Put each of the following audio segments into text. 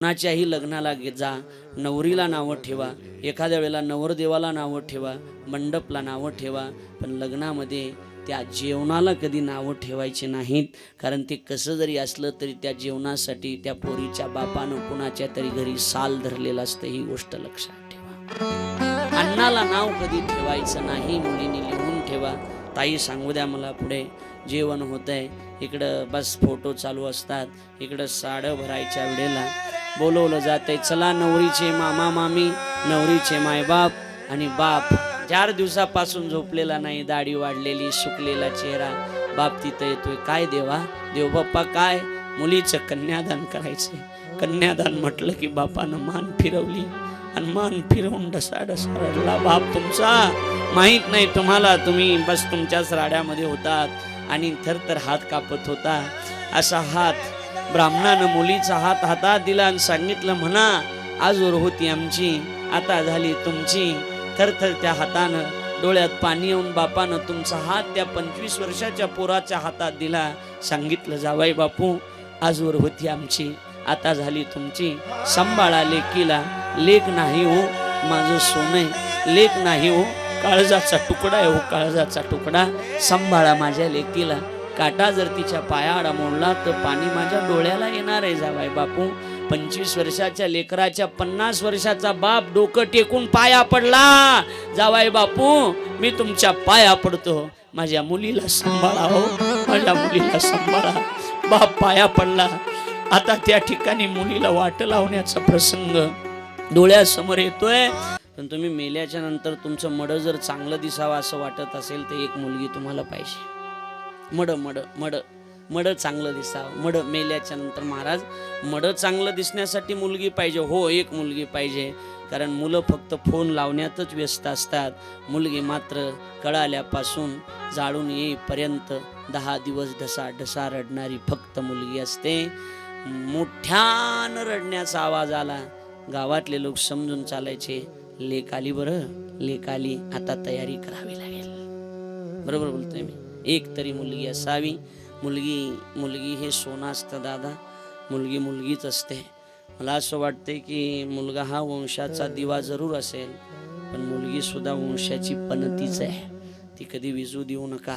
कुणाच्याही लग्नाला जा. नवरीला नावं ठेवा. एखाद्या वेळेला नवरदेवाला नावं ठेवा. मंडपला नावं ठेवा. पण लग्नामध्ये त्या जेवणाला कधी नावं ठेवायचे नाहीत. कारण ते कसं जरी असलं तरी त्या जेवणासाठी त्या पोरीच्या बापानं कुणाच्या तरी घरी साल धरलेलं असतं ही गोष्ट लक्षात ठेवा. अण्णाला नाव कधी ठेवायचं नाही मुलीने लिहून ठेवा. ताई सांगू द्या मला पुढे. जेवण होत आहे इकडं बस फोटो चालू असतात. इकडं साडं भरायच्या वेळेला बोलवलं जाते चला नवरीचे मामा मामी नवरीचे मायबाप आणि बाप चार दिवसापासून झोपलेला नाही दाढी वाढलेली सुकलेला चेहरा बाप तिथं येतोय काय देवा देवबाप्पा काय मुलीचं कन्यादान करायचं कन्यादान म्हटलं की बापानं मान फिरवली आणि मान फिरवून डसा डसा रडला बाप तुमचा माहीत नाही तुम्हाला तुम्ही बस तुमच्याच राड्यामध्ये होतात आणि थरथर हात कापत होता असा हात ब्राह्मणानं मुलीचा हात हातात दिला आणि सांगितलं म्हणा आजवर होती आमची आता झाली तुमची. थरथर त्या हातानं डोळ्यात पाणी येऊन बापानं तुमचा हात त्या पंचवीस वर्षाच्या पोराच्या हातात दिला. सांगितलं जावाई बापू आजवर होती आमची आता झाली तुमची. सांभाळा लेकीला. लेख नाही हो माझं सोनं लेख नाही हो काळजाचा तुकडा आहे हो काळजाचा तुकडा. सांभाळा माझ्या लेकीला. काटा जर तिच्या पायाआडा मोडला तर पाणी माझ्या डोळ्याला येणार आहे जावाय बापू. पंचवीस वर्षाच्या लेकराच्या पन्नास वर्षाचा बाप डोकं टेकून पाया पडला. जावाय बापू मी तुमच्या पाया पडतो. माझ्या मुलीला सांभाळा हो. माझ्या मुलीला सांभाळा. बाप पाया पडला. आता त्या ठिकाणी मुलीला वाट लावण्याचा प्रसंग डोळ्यासमोर येतोय. पण तुम्ही मेल्याच्या नंतर तुमचं मड जर चांगलं दिसावं असं वाटत असेल तर एक मुलगी तुम्हाला पाहिजे. Mud mud mud. मड चांगलं दिसावं. मड मेल्याच्या नंतर महाराज मड चांगलं दिसण्यासाठी मुलगी पाहिजे. हो एक मुलगी पाहिजे. कारण मुलं फक्त फोन लावण्यातच व्यस्त असतात. मुलगी मात्र कळाल्यापासून जाळून येईपर्यंत दहा दिवस ढसा ढसा रडणारी फक्त मुलगी असते. मोठ्यानं रडण्याचा आवाज आला. गावातले लोक समजून चालायचे लेकाली बरं. लेकाली आता तयारी करावी लागेल. बरोबर बोलतोय मी. एक तरी मुलगी असावी. मुलगी मुलगी हे सोनं असतं दादा. मुलगी मुलगीच असते. मला असं वाटते की मुलगा हा वंशाचा दिवा जरूर असेल पण मुलगी सुद्धा वंशाची पनतीच आहे. ती कधी विजू देऊ नका.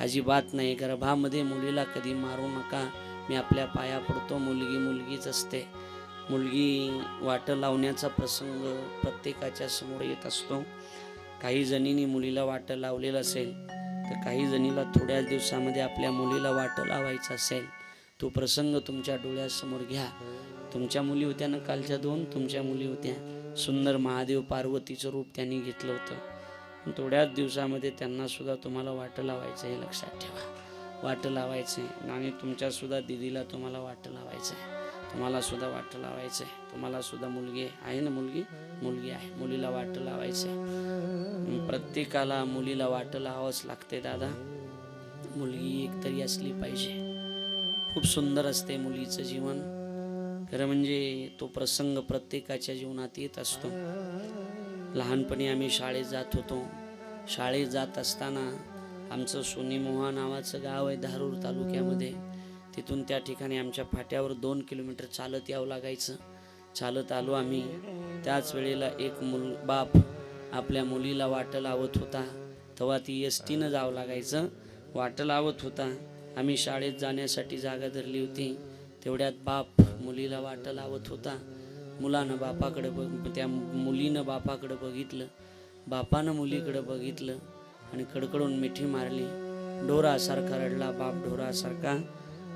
अजिबात नाही. गर्भामध्ये मुलीला कधी मारू नका. मी आपल्या पाया पडतो. मुलगी मुलगीच असते. मुलगी वाटं लावण्याचा प्रसंग प्रत्येकाच्या समोर येत असतो. काही जणींनी मुलीला वाटं लावलेलं असेल तर काही जणीला थोड्याच दिवसामध्ये आपल्या मुलीला वाट लावायचं असेल तो प्रसंग तुमच्या डोळ्यासमोर घ्या. तुमच्या मुली होत्या ना कालच्या दोन तुमच्या मुली होत्या. सुंदर महादेव पार्वतीचं रूप त्यांनी घेतलं होतं. थोड्याच दिवसामध्ये त्यांना सुद्धा तुम्हाला वाट लावायचं हे लक्षात ठेवा. वाट लावायचं आहे आणि तुमच्यासुद्धा दिदीला तुम्हाला वाट लावायचं आहे. तुम्हाला सुद्धा वाट लावायचं आहे तुम्हाला सुद्धा मुलगी आहे ना मुलगी? मुलगी आहे. मुलीला वाट लावायचं आहे प्रत्येकाला मुलीला वाट लावावंच लागते दादा. मुलगी एक तरी असली पाहिजे. खूप सुंदर असते मुलीचं जीवन. खरं म्हणजे तो प्रसंग प्रत्येकाच्या जीवनात येत असतो. लहानपणी आम्ही शाळेत जात होतो. शाळेत जात असताना आमचं सोनीमोहा नावाचं गाव आहे धारूर तालुक्यामध्ये. तिथून त्या ठिकाणी आमच्या फाट्यावर दोन किलोमीटर चालत यावं लागायचं. चालत आलो आम्ही. त्याच वेळेला एक मुल बाप आपल्या मुलीला वाटं लावत होता. तेव्हा ती एस टीनं जावं लागायचं. वाटं लावत होता. आम्ही शाळेत जाण्यासाठी जागा धरली होती. तेवढ्यात बाप मुलीला वाटं लावत होता. मुलानं बापाकडे बघ त्या मुलीनं बापाकडे बघितलं. बापानं मुलीकडं बघितलं आणि कडकडून मिठी मारली. ढोरासारखा रडला बाप ढोरासारखा.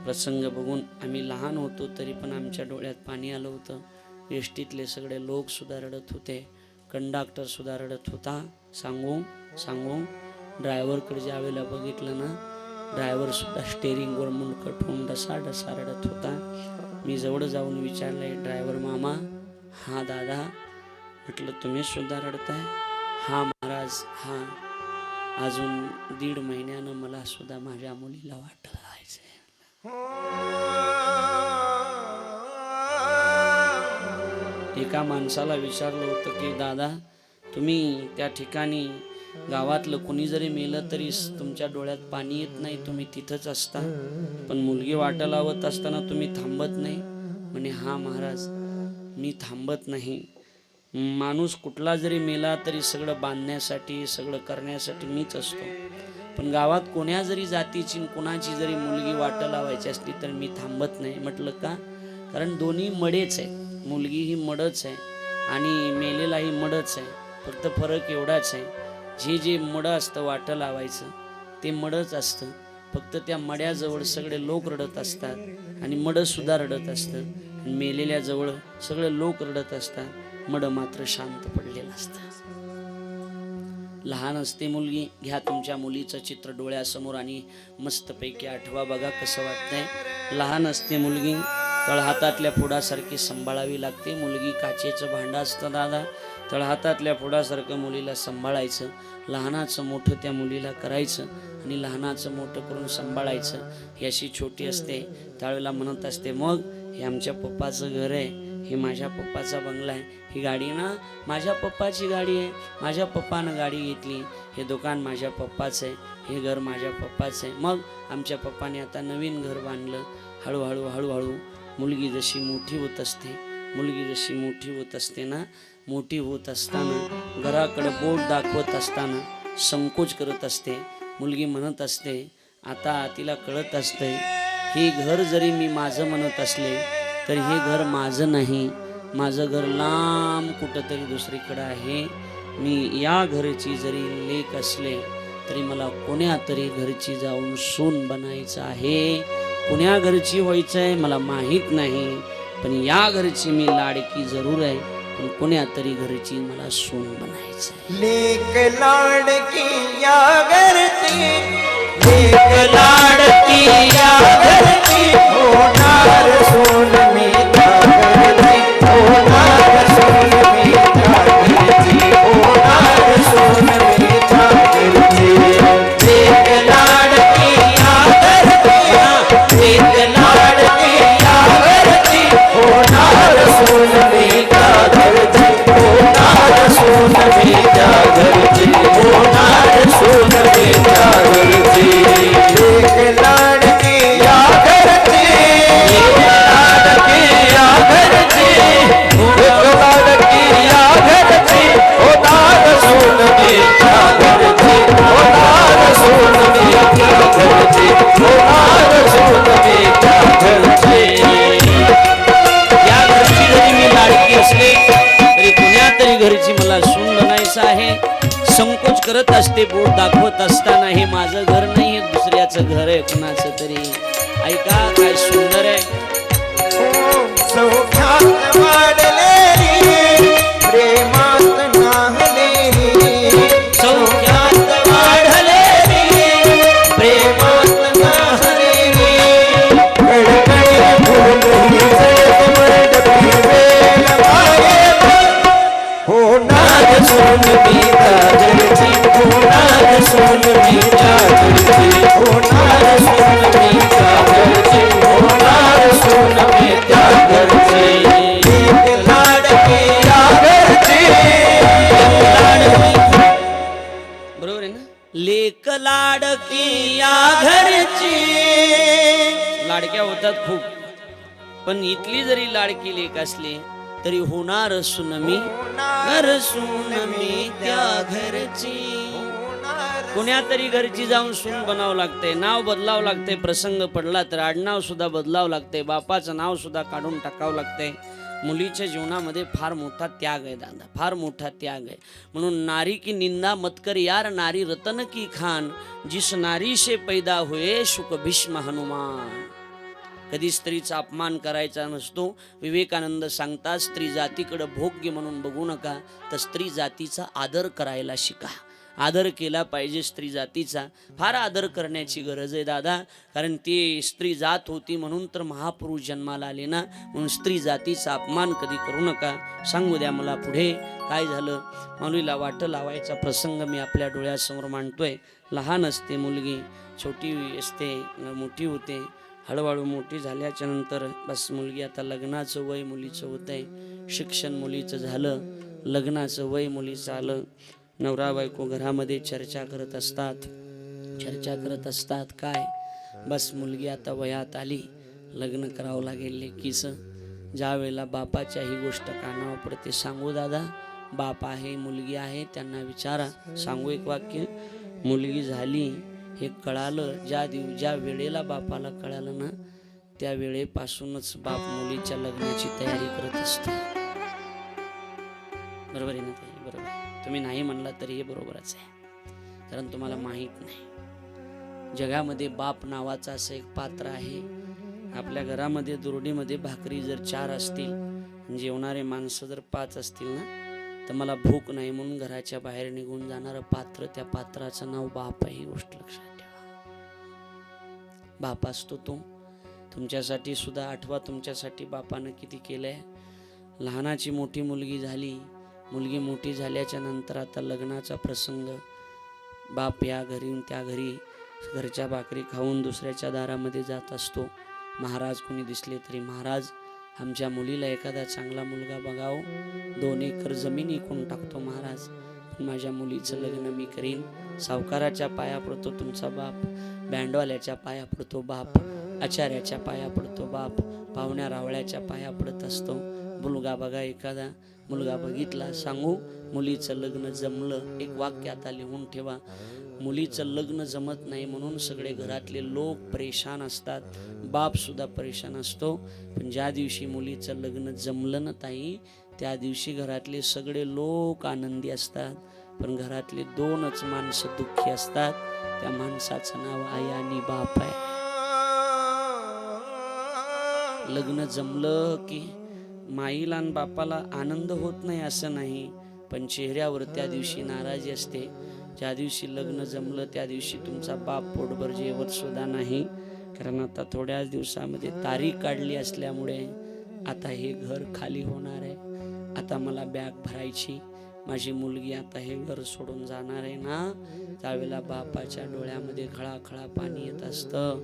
प्रसंग बघून आम्ही लहान होतो तरी पण आमच्या डोळ्यात पाणी आलं होतं. एष्टीतले सगळे लोक सुद्धा रडत होते. कंडक्टर सुद्धा रडत होता. सांगू सांगू. ड्रायव्हरकडे ज्या वेळेला बघितलं ना ड्रायव्हर सुद्धा स्टेअरिंगवर मुंडकट होऊन डसा डसा रडत होता. मी जवळ जाऊन विचारलंय ड्रायव्हर मामा हा दादा म्हटलं तुम्ही सुद्धा रडताय हा महाराज हा. अजून दीड महिन्यानं मला सुद्धा माझ्या मुलीला वाटलं आहे. एका माणसाला विचारलं होतं की दादा तुम्ही त्या ठिकाणी गावातलं कुणी जरी मेलं तरी तुमच्या डोळ्यात पाणी येत नाही तुम्ही तिथंच असता. पण मुलगी वाट लावत असताना तुम्ही थांबत नाही. म्हणे हा महाराज मी थांबत नाही. माणूस कुठला जरी मेला तरी सगळं बांधण्यासाठी सगळं करण्यासाठी मीच असतो. पण गावात कोण्या जरी जातीची कोणाची जरी मुलगी वाटं लावायची असली तर मी थांबत नाही. म्हटलं का? कारण दोन्ही मडेच आहे मुलगी ही मडच आहे आणि मेलेलाही मडच आहे. फक्त फरक एवढाच आहे. जे जे मडं असतं वाटं लावायचं ते मडच असतं. फक्त त्या मड्याजवळ सगळे लोक रडत असतात आणि मडसुद्धा रडत असतं. आणि सगळे लोक रडत असतात. मड मात्र शांत पडलेलं असतं. लहान असते मुलगी घ्या तुमच्या मुलीचं चित्र डोळ्यासमोर आणि मस्तपैकी आठवा बघा कसं वाटतंय. लहान असते मुलगी तळहातातल्या फुडासारखी सांभाळावी लागते. मुलगी काचेचं भांडं असतं दादा तळहातातल्या फुडासारखं मुलीला सांभाळायचं. लहानाचं मोठं त्या मुलीला करायचं आणि लहानाचं मोठं करून सांभाळायचं ही अशी छोटी असते त्यावेळेला म्हणत असते मग हे आमच्या पप्पाचं घर आहे हे माझ्या पप्पाचा बंगला आहे. ही गाडी ना माझ्या पप्पाची गाडी आहे. माझ्या पप्पानं गाडी घेतली. हे दुकान माझ्या पप्पाचं आहे. हे घर माझ्या पप्पाचं आहे. मग आमच्या पप्पाने आता नवीन घर बांधलं. हळूहळू हळूहळू मुलगी जशी मोठी होत असते मुलगी जशी मोठी होत असते ना मोठी होत असताना घराकडे बोट दाखवत असताना संकोच करत असते. मुलगी म्हणत असते आता तिला कळत असते हे घर जरी मी माझं म्हणत असले तर हे घर माझं नाही. माझं घर लांब कुठंतरी दुसरीकडं आहे. मी या घरची जरी लेक असले तरी मला कोण्या तरी घरची जाऊन सून बनायचं आहे. कुण्या घरची व्हायचं आहे मला माहीत नाही पण या घरची मी लाडकी जरूर आहे. पण कोण्या तरी घरची मला सून बनायचं आहे लेक लाडकी या घरची एक लाडती या घरची होणार सोन मी माझं घर नाही हे दुसऱ्याचं घर आहे कुणाचं तरी. ऐका काय सुंदर आहे. प्रेम पण इथली जरी लाडकी लेक असली तरी होणार सुन मी घर सुन मी त्या घरची. कुण्या तरी घरची जाऊन सून बनावं लागते नाव बदलावं लागते प्रसंग पडला तर आडनाव सुद्धा बदलावं लागते बापाचं नाव सुद्धा काढून टाकावं लागते. मुलीच्या जीवनामध्ये फार मोठा त्याग आहे दादा फार मोठा त्याग आहे. म्हणून नारी की निंदा मत कर यार नारी रतन की खान जिस नारी से पैदा हुए शुक भीष्म हनुमान. कधी स्त्रीचा अपमान करायचा नसतो. विवेकानंद सांगतात स्त्री जातीकडं भोग्य म्हणून बघू नका तर स्त्री जातीचा आदर करायला शिका. आदर केला पाहिजे स्त्री जातीचा. फार आदर करण्याची गरज आहे दादा कारण ती स्त्री जात होती म्हणून तर महापुरुष जन्माला आले ना. म्हणून स्त्री जातीचा अपमान कधी करू नका. सांगू द्या मला पुढे काय झालं? मुलीला वाट लावायचा प्रसंग मी आपल्या डोळ्यासमोर मांडतोय. लहान असते मुलगी छोटी असते मोठी होते. हळूहळू मोठी झाल्याच्यानंतर बस मुलगी आता लग्नाचं वय मुलीचं होत आहे शिक्षण मुलीचं झालं लग्नाचं वय मुलीचं आलं नवरा बायको घरामध्ये चर्चा करत असतात. चर्चा करत असतात काय? बस मुलगी आता वयात आली. लग्न करावं लागेल लेकीचं. ज्या वेळेला बापाच्या ही गोष्ट कानावर पडते सांगू दादा बाप आहे मुलगी आहे त्यांना विचारा. सांगू एक वाक्य मुलगी झाली हे कळालं ज्या दिव ज्या वेळेला बापाला कळालं ना त्या वेळेपासूनच बाप मुलीच्या लग्नाची तयारी करत असतो. बरोबर आहे ना ताई? बरोबर. तुम्ही नाही म्हणला तरी हे बरोबरच आहे. कारण तुम्हाला माहीत नाही. जगामध्ये बाप नावाचं असं एक पात्र आहे. आपल्या घरामध्ये दुरडीमध्ये भाकरी जर चार असतील जेवणारे माणसं जर पाच असतील ना तर मला भूक नाही म्हणून घराच्या बाहेर निघून जाणारं पात्र त्या पात्राचं नाव बाप आहे ही गोष्ट लक्षात बाप असतो तो. तुमच्यासाठी सुद्धा आठवा तुमच्यासाठी बापानं किती केलंय. लहानाची मोठी मुलगी झाली मुलगी मोठी झाल्याच्यानंतर आता लग्नाचा प्रसंग. बाप या घरी त्या घरी घरच्या भाकरी खाऊन दुसऱ्याच्या दारामध्ये जात असतो. महाराज कोणी दिसले तरी महाराज आमच्या मुलीला एखादा चांगला मुलगा बघाव. दोन एकर जमीन इकून टाकतो महाराज. माझ्या मुलीचं लग्न मी करीन. सावकाराच्या पाया पडतो तुमचा बाप. बँडवाल्याच्या पाया पडतो बाप आचार्याच्या पाया पडतो बाप पाहुण्या रावळ्याच्या पाया पडत असतो. मुलगा बघा एखादा मुलगा बघितला सांगू मुलीचं लग्न जमलं एक वाक्य आता लिहून ठेवा. मुलीचं लग्न जमत नाही म्हणून सगळे घरातले लोक परेशान असतात बाप सुद्धा परेशान असतो. पण ज्या दिवशी मुलीचं लग्न जमलं ना ताई त्या दिवशी घरातले सगळे लोक आनंदी असतात. पण घरातले दोनच माणसं दुःखी असतात. त्या माणसाचं नाव आई आणि बाप आहे. लग्न जमलं की माईला आणि बापाला आनंद होत नाही असं नाही पण चेहऱ्यावर त्या दिवशी नाराजी असते. ज्या दिवशी लग्न जमलं त्या दिवशी तुमचा बाप पोटभर जेवत सुद्धा नाही. कारण आता थोड्याच दिवसामध्ये तारीख काढली असल्यामुळे आता हे घर खाली होणार आहे. आता मला बॅग भरायची माझी मुलगी आता हे घर सोडून जाणार आहे ना. त्यावेळेला बापाच्या डोळ्यामध्ये खळाखळा पाणी येत असतं.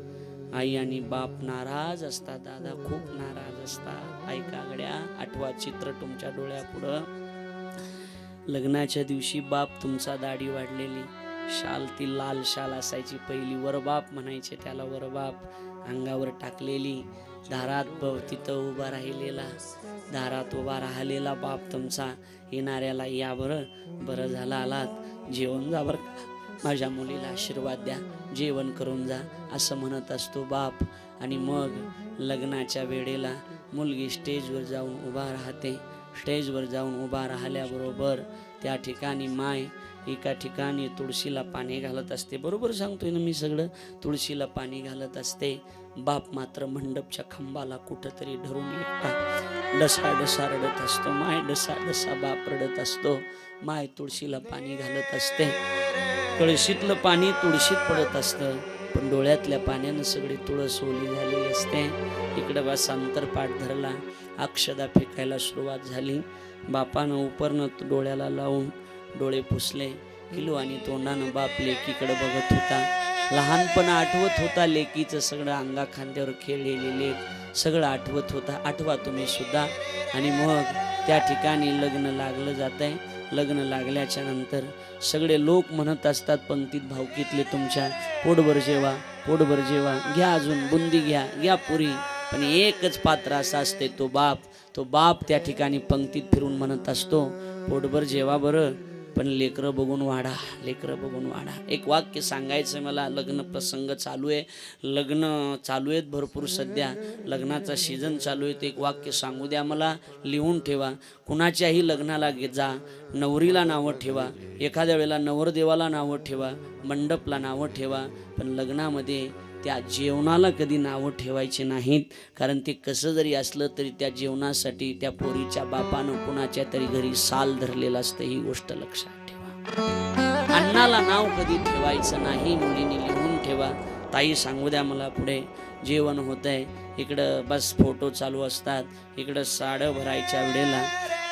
आई आणि बाप नाराज असतात दादा खूप नाराज असतात. आई कागड्या आठवा चित्र तुमच्या डोळ्यापुढं. लग्नाच्या दिवशी बाप तुमचा दाढी वाढलेली. शाल ती लाल शाल असायची पहिली. वरबाप म्हणायचे त्याला वरबाप. अंगावर टाकलेली. दारात ब तिथं उभा राहिलेला दारात उभा राहिलेला बाप तुमचा येणाऱ्याला या बरं बरं झालं आलात. जेवण जा बरं माझ्या मुलीला आशीर्वाद द्या. जेवण करून जा. असं म्हणत असतो बाप. आणि मग लग्नाच्या वेळेला मुलगी स्टेजवर जाऊन उभा राहते. स्टेजवर जाऊन उभा राहिल्याबरोबर त्या ठिकाणी माय एका ठिकाणी तुळशीला पाणी घालत असते. बरोबर सांगतोय ना मी सगळं? तुळशीला पाणी घालत असते. बाप मात्र मंडपच्या खांबाला कुठंतरी धरून एकटा डसा डसा रडत असतो. माय डसा डसा बाप रडत असतो. माय तुळशीला पाणी घालत असते. तुळशीतलं पाणी तुळशीत पडत असतं. पण डोळ्यातल्या पाण्यानं सगळी तुळस ओली झालेली असते. इकडं बा सांतरपाठ धरला. अक्षदा फेकायला सुरुवात झाली. बापानं उपरनं डोळ्याला लावून डोळे पुसले किलो आणि तोंडानं बाप लेकीकडे बघत होता. लहानपण आठवत होता लेकीचं सगळं अंगा खांद्यावर खेळलेले लेख सगळं आठवत होता. आठवा तुम्ही सुद्धा. आणि मग त्या ठिकाणी लग्न लागलं जात आहे लग्न लागल्याच्या नंतर सगळे लोक म्हणत असतात पंक्तीत भावकीतले तुमच्या. पोटभर जेवा पोटभर जेवा. घ्या अजून बुंदी घ्या घ्या पुरी. पण एकच पात्र असा असते तो बाप. तो बाप त्या ठिकाणी पंक्तीत फिरून म्हणत असतो पोटभर जेवा बरं. पण लेकरं बघून वाढा लेकरं बघून वाढा. एक वाक्य सांगायचं मला लग्न प्रसंग चालू आहे. लग्न चालू आहेत भरपूर सध्या. लग्नाचा सीझन चालू आहे. ते एक वाक्य सांगू द्या मला लिहून ठेवा. कुणाच्याही लग्नाला जा नवरीला नावं ठेवा. एखाद्या वेळेला नवरदेवाला नावं ठेवा मंडपला नावं ठेवा. पण लग्नामध्ये त्या जेवणाला कधी नावं ठेवायचे नाहीत. कारण ते कसं जरी असलं तरी त्या जेवणासाठी त्या पोरीच्या बापानं कुणाच्या तरी घरी साल धरलेलं असतं ही गोष्ट लक्षात ठेवा. अण्णाला नाव कधी ठेवायचं नाही मुलीने लिहून ठेवा. ताई सांगू द्या मला पुढे. जेवण होत आहे इकडं बस फोटो चालू असतात. इकडं साडं भरायच्या वेळेला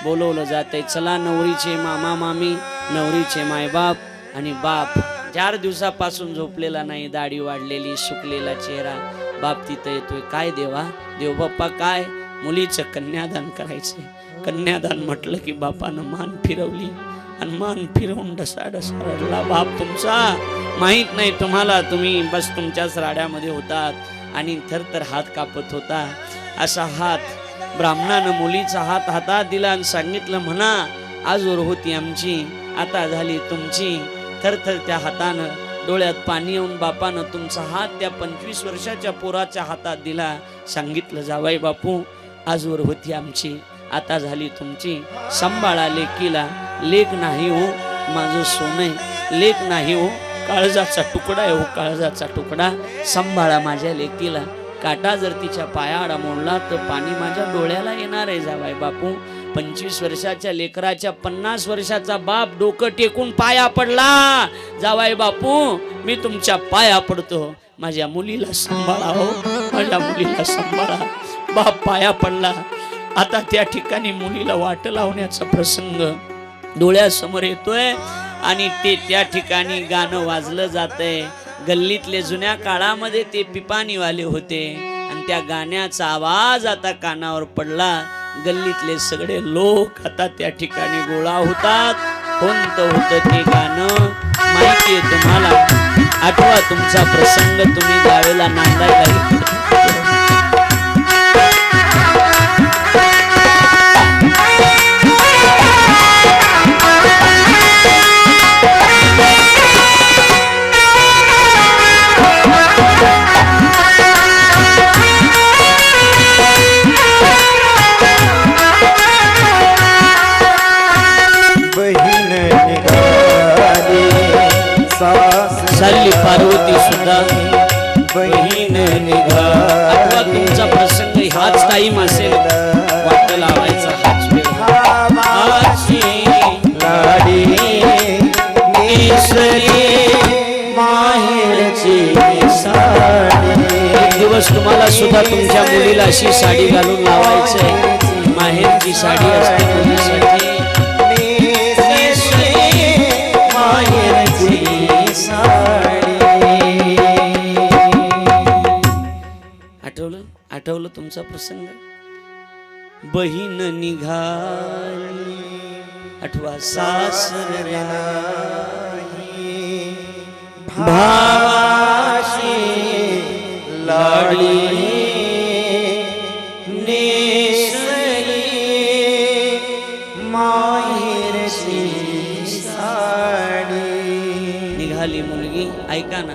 बोलवलं जातंय चला नवरीचे मामा मामी नवरीचे मायबाप आणि बाप. चार दिवसापासून झोपलेला नाही दाढी वाढलेली सुकलेला चेहरा बाप तिथं येतोय. काय देवा? देव बाप्पा काय? मुलीचं कन्यादान करायचंय कन्यादान म्हटलं की बापानं मान फिरवली आणि मान फिरवून डसा डसा रडला बाप तुमचा. माहीत नाही तुम्हाला तुम्ही बस तुमच्याच राड्यामध्ये होतात आणि थरथर हात कापत होता. असा हात ब्राह्मणानं मुलीचा हात हातात दिला आणि सांगितलं म्हणा आजवर होती आमची आता झाली तुमची. थरथर त्या हातानं डोळ्यात पाणी येऊन बापानं तुमचा हात त्या पंचवीस वर्षाच्या पोराच्या हातात दिला. सांगितलं जावाय बापू आजवर होती आमची आता झाली तुमची. सांभाळा लेकीला. लेख नाही हो माझं सोनं लेख नाही हो काळजाचा तुकडा आहे हो काळजाचा तुकडा. सांभाळा माझ्या लेकीला. काटा जर तिच्या पायाआडा मोडला तर पाणी माझ्या डोळ्याला येणार आहे जावाय बापू. पंचवीस वर्षाच्या लेकराच्या पन्नास वर्षाचा बाप डोकं टेकून पाया पडला. जावाय बापू मी तुमच्या पाया पडतो. माझ्या मुलीला सांभाळा हो. माझ्या मुलीला सांभाळा. बाप पाया पडला. आता त्या ठिकाणी मुलीला वाट लावण्याचा प्रसंग डोळ्यासमोर येतोय आणि ते त्या ठिकाणी गाणं वाजलं जातंय. गल्लीतले जुन्या काळामध्ये ते पिपाणीवाले होते. आणि त्या गाण्याचा आवाज आता कानावर पडला. गल्लीतले सगळे लोक आता त्या ठिकाणी गोळा होतात. कोणतं होतं ते गाणं माहिती आहे तुम्हाला. आठवा तुमचा प्रसंग तुम्ही गावेला नांदायला तुमच्या मुलीला अशी साडी घालून लावायचंय. माहेरची साडी असते मुलीसाठी. आठवलं? आठवलं तुमचा प्रसंग? बहीण निघाली आठवा सासरला भावाशी लाडी झाली मुलगी ऐका ना.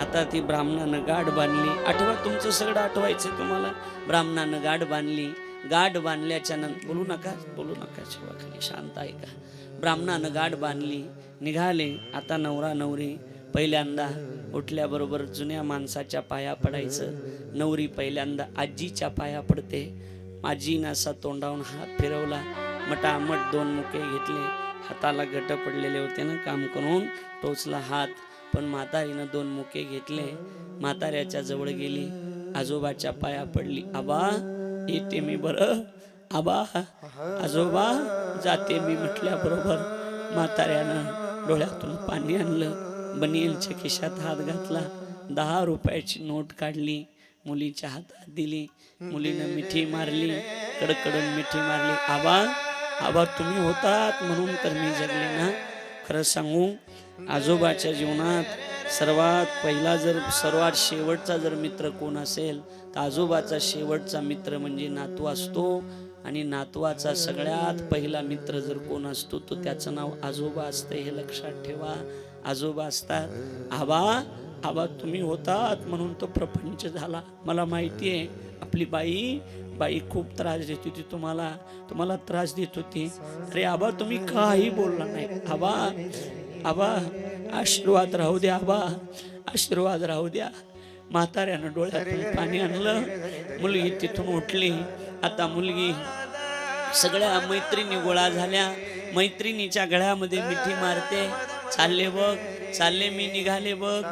आता ती ब्राह्मणानं गाठ बांधली. आठवा तुमचं सगळं आठवायचं तुम्हाला. ब्राह्मणानं गाठ बांधली. गाठ बांधल्याच्या नंतर बोलू नका बोलू नका शिवाखाली शांत ऐका. ब्राह्मणानं गाठ बांधली निघाले. आता नवरा नवरी पहिल्यांदा उठल्याबरोबर जुन्या माणसाच्या पाया पडायचं. नवरी पहिल्यांदा आजीच्या पाया पडते. आजीनं असा तोंडावून हात फिरवला. मटामट दोन मुके घेतले. हाताला गट पडलेले होते ना काम करून. टोचला हात. पण म्हातारीनं दोन मुके घेतले. म्हाताऱ्याच्या जवळ गेली. आजोबाच्या पाया पडली. आबा येते मी बरं. आबा आजोबा जाते मी म्हटल्याबरोबर म्हाताऱ्यानं डोळ्यातून पाणी आणलं. बनियलच्या खिशात हात घातला. दहा रुपयाची नोट काढली. मुलीच्या हातात दिली. मुलीनं मिठी मारली. कडकडून मिठी मारली. आबा आबा तुम्ही होतात म्हणून तर मी जगले ना. खरं सांगू आजोबाच्या जीवनात सर्वात पहिला जर सर्वात शेवटचा जर मित्र कोण असेल तर आजोबाचा शेवटचा मित्र म्हणजे नातू असतो. आणि नातवाचा सगळ्यात पहिला मित्र जर कोण असतो तो त्याचं नाव आजोबा असतं हे लक्षात ठेवा. आजोबा असतात. आबा आबा तुम्ही होतात म्हणून तो प्रपंच झाला. मला माहिती आहे आपली बाई बाई खूप त्रास देत होती. तुम्हाला तुम्हाला त्रास देत होती. अरे आबा तुम्ही काही बोलला नाही. आबा आबा आशीर्वाद राहू द्या आबा. आशीर्वाद राहू द्या. म्हाताऱ्यानं डोळ्यातून पाणी आणलं. मुलगी तिथून उठली. आता मुलगी सगळ्या मैत्रिणी गोळा झाल्या. मैत्रिणीच्या गळ्यामध्ये मिठी मारते. चालले बघ. चालले मी निघाले बघ.